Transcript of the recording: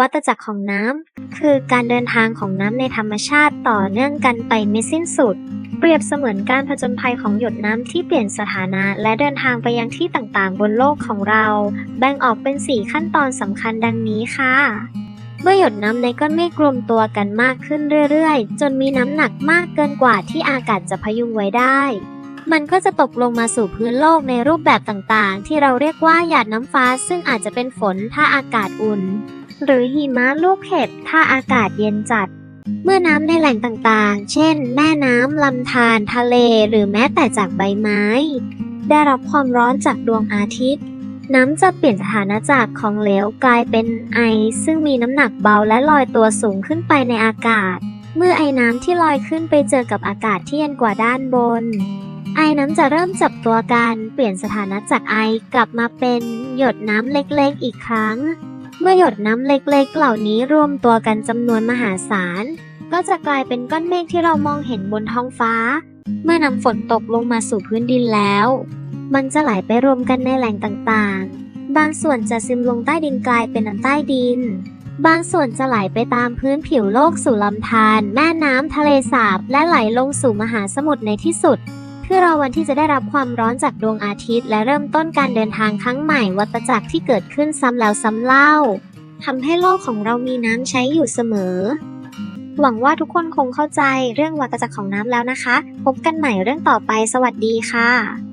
วัฏจักรของน้ำคือการเดินทางของน้ำในธรรมชาติต่อเนื่องกันไปไม่สิ้นสุด เปรียบเสมือนการผจญภัยของหยดน้ำที่เปลี่ยนสถานะ และเดินทางไปยังที่ต่างๆ บนโลกของเรา แบ่งออกเป็น 4 ขั้นตอนสำคัญดังนี้ค่ะ เมื่อหยดน้ำในก้อนเมฆรวมตัวกันมากขึ้นเรื่อยๆ จนมีน้ำหนักมากเกินกว่าที่อากาศจะพยุงไว้ได้มันก็จะตกลงมาสู่พื้นโลกในรูปแบบต่างๆ ที่เราเรียกว่าหยาดน้ำฟ้า ซึ่งอาจจะเป็นฝนถ้าอากาศอุ่น หรือหิมะลูกเห็บถ้าอากาศเย็นจัด เมื่อน้ำในแหล่งต่างๆ เช่น แม่น้ำลำธารทะเลหรือแม้แต่จากใบไม้ ได้รับความร้อนจากดวงอาทิตย์ น้ำจะเปลี่ยนสถานะจากของเหลวกลายเป็นไอ ซึ่งมีน้ำหนักเบาและลอยตัวสูงขึ้นไปในอากาศ เมื่อไอน้ำที่ลอยขึ้นไปเจอกับอากาศที่เย็นกว่าด้านบนไอน้ำจะเริ่มจับตัวกัน เปลี่ยนสถานะจากไอกลับมาเป็นหยดน้ำเล็กๆอีกครั้ง เมื่อหยดน้ำเล็กๆ เหล่านี้รวมตัวกันจำนวนมหาศาล ก็จะกลายเป็นก้อนเมฆที่เรามองเห็นบนท้องฟ้า เมื่อน้ำฝนตกลงมาสู่พื้นดินแล้ว มันจะไหลไปรวมกันในแหล่งต่างๆ บางส่วนจะซึมลงใต้ดินกลายเป็นน้ำใต้ดิน บางส่วนจะไหลไปตามพื้นผิวโลกสู่ลำธารแม่น้ำทะเลสาบและไหลลงสู่มหาสมุทรในที่สุด เพื่อรอวันที่จะได้รับความร้อนจากดวงอาทิตย์ และเริ่มต้นการเดินทางครั้งใหม่วัฏจักรที่เกิดขึ้นซ้ำแล้วซ้ำเล่าทำให้โลกของเรามีน้ำใช้อยู่เสมอ หวังว่าทุกคนคงเข้าใจเรื่องวัฏจักรของน้ำแล้วนะคะ พบกันใหม่เรื่องต่อไปสวัสดีค่ะ